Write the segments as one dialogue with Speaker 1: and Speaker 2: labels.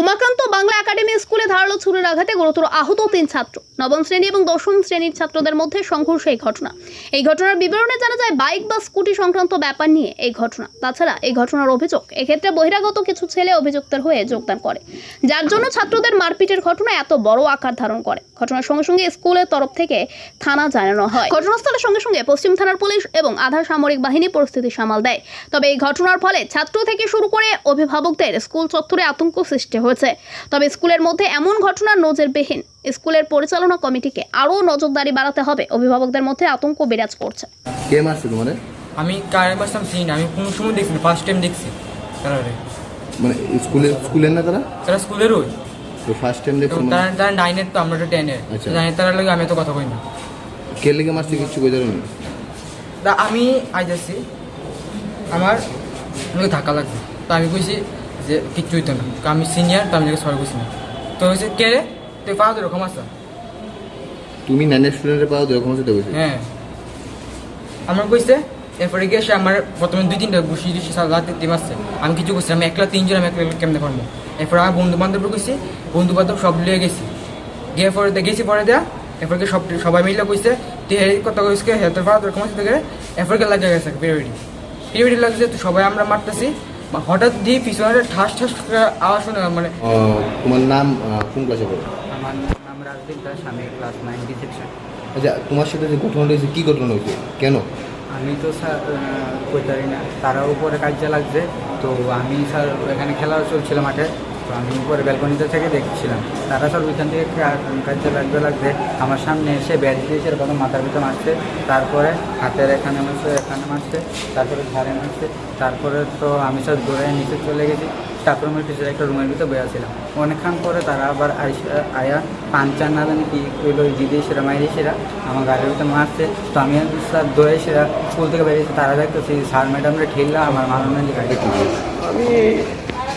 Speaker 1: Umakanta Bangla academy স্কুলে ধারালো ছুরির আঘাতে গুরুতর আহত তিন ছাত্র। নবম শ্রেণি এবং দশম শ্রেণির ছাত্রদের মধ্যে সংঘর্ষ এই ঘটনা। এই ঘটনার বিবরণে জানা যায়, বাইক বা স্কুটি সংক্রান্ত ব্যাপার নিয়ে এই ঘটনা। তাছাড়া এই ঘটনার অভিযোগ, এক্ষেত্রে বহিরাগত কিছু ছেলে অভিযুক্তের হয়ে যোগদান করে। যার জন্য ছাত্রদের মারপিটের ঘটনা এত বড় আকার ধারণ করে। ঘটনার সঙ্গে সঙ্গে স্কুলের তরফ থেকে থানা জানানো হয়। ঘটনাস্থলের সঙ্গে সঙ্গে পশ্চিম থানার পুলিশ এবং আধা সামরিক বাহিনী পরিস্থিতি সামাল দেয়। তবে এই ঘটনার ফলে ছাত্র থেকে শুরু করে অভিভাবকদের স্কুল চত্বরে আতঙ্ক সৃষ্টি হয়েছে। তবে স্কুলের মধ্যে এমন ঘটনা নজিরবিহীন স্কুলের পরিচালনা কমিটিকে আরও নজরদারি বাড়াতে হবে। অভিভাবকদের মধ্যে আতঙ্ক বিরাজ করছে।
Speaker 2: কে মারছে তোমার
Speaker 3: আমি কারে মাসলাম চিনি না। আমি কোনো সময় দেখছি ফার্স্ট টাইম দেখছি। তারা
Speaker 2: মানে স্কুলের স্কুলের না তারা?
Speaker 3: তারা
Speaker 2: তো ফার্স্ট টাইম মানে?
Speaker 3: তারা তারা নাইনের তো আমরা তো টেনের
Speaker 2: আচ্ছা।
Speaker 3: নাইনের তারা লাগে আমি তো কথা কই না।
Speaker 2: কে লেগে মারছে কিছু বোঝার না
Speaker 3: তা আমি আসছি আমার আমাকে ধাক্কা লাগছে। তো আমি কইছি যে কিচ্ছু হইতো না। আমি সিনিয়র তো আমি সরি কইছি না। তো হয়েছে কে রে? তুই পাওয়া তো এরকম আসা
Speaker 2: তুমি নাইনের স্টুডেন্টের পাও তো এরকম হচ্ছে দেখেছি
Speaker 3: হ্যাঁ। আমার কইছে এরপরে গিয়ে সে আমার প্রথমে দুই তিনটা বসি দিয়েছি রাতে টিম আসছে আমি কিছু করছি আমি একলা তিনজন আমি একলা কেমনে পারব এরপর আমার বন্ধু বান্ধব কইছি বন্ধু বান্ধব সব লিয়ে গেছি। গিয়ে পরে গেছি পরে দেয়া এরপর সব সবাই মিলে কইছে তুই এই কথা কইসকে হেতের পাওয়া তোর কমাচ্ছে থেকে এরপর লাগে গেছে পিরিয়ডি পিরিয়ডি লাগছে তো সবাই আমরা মারতেছি হঠাৎ দিয়ে পিছনে ঠাস ঠাস আওয়াজ শুনে মানে
Speaker 2: তোমার নাম কোন ক্লাসে পড়ো?
Speaker 4: আমার নাম রাজদীপ দাস আমি ক্লাস নাইন ডি সেকশন
Speaker 2: আচ্ছা তোমার সাথে যে ঘটনা হয়েছে কি ঘটনা হয়েছে? কেন?
Speaker 4: আমি তো স্যার কইতে পারি না। তারা উপরে কাজে লাগছে তো আমি স্যার এখানে খেলা চলছিল মাঠে। তো আমি উপরে ব্যালকনিতে থেকে দেখছিলাম। তারা সব ওইখান থেকে কাজে লাগতে লাগতে আমার সামনে এসে ব্যাট দিয়েছে প্রথম মাথার ভিতরে মারছে তারপরে হাতের এখানে মারছে এখানে মারছে তারপরে ঘাড়ে মারছে তারপরে তো আমি সব দৌড়ে নিচে চলে গেছি। স্টাফ রুমের পিছনে একটা রুমের ভিতরে বয়ে ছিলাম অনেকক্ষণ পরে তারা আবার আয়া পাঞ্চার না জানি কি কইলো দিদি সেরা, মাইরি সেরা, আমার গাড়ির ভিতরে মারছে তো আমি স্যার দৌড়ে সেরা, স্কুল থেকে বেরিয়েছি তারা দেখতেছি, স্যার, ম্যাডামরা ঠেললা, আমার মাননীয় গাড়ি
Speaker 5: আমি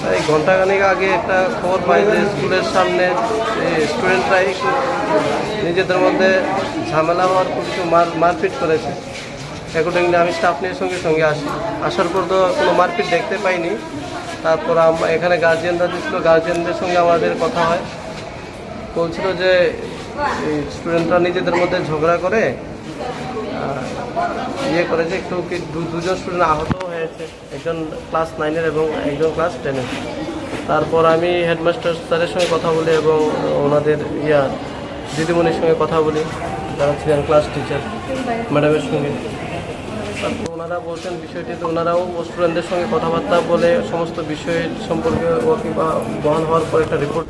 Speaker 5: এই ঘন্টাখানেক আগে একটা খবর পাই যে স্কুলের সামনে স্টুডেন্টরা একটু নিজেদের মধ্যে ঝামেলা হওয়ার কিছু মার, মারপিট করেছে। অ্যাকর্ডিংলি আমি স্টাফ নিয়ে সঙ্গে সঙ্গে আসি। আসার পর তো কোনো মারপিট দেখতে পাইনি। তারপর আম- এখানে গার্জিয়ানরা দিয়েছিল গার্জিয়ানদের সঙ্গে আমাদের কথা হয়। বলছিল যে স্টুডেন্টরা নিজেদের মধ্যে ঝগড়া করে ইয়ে করেছে একটু দুজন স্টুডেন্ট আহত একজন ক্লাস নাইনের এবং একজন ক্লাস টেনের তারপর আমি হেডমাস্টার স্যারের সঙ্গে কথা বলি এবং ওনাদের ইয়া, দিদিমণির সঙ্গে কথা বলি, যারা ছিলেন ক্লাস টিচার ম্যাডামের সঙ্গে। তারপর ওনারা বলছেন বিষয়টি তো ওনারাও স্টুডেন্টদের সঙ্গে কথাবার্তা বলে, সমস্ত বিষয় সম্পর্কে ও কিংবা বহাল হওয়ার পর একটা রিপোর্ট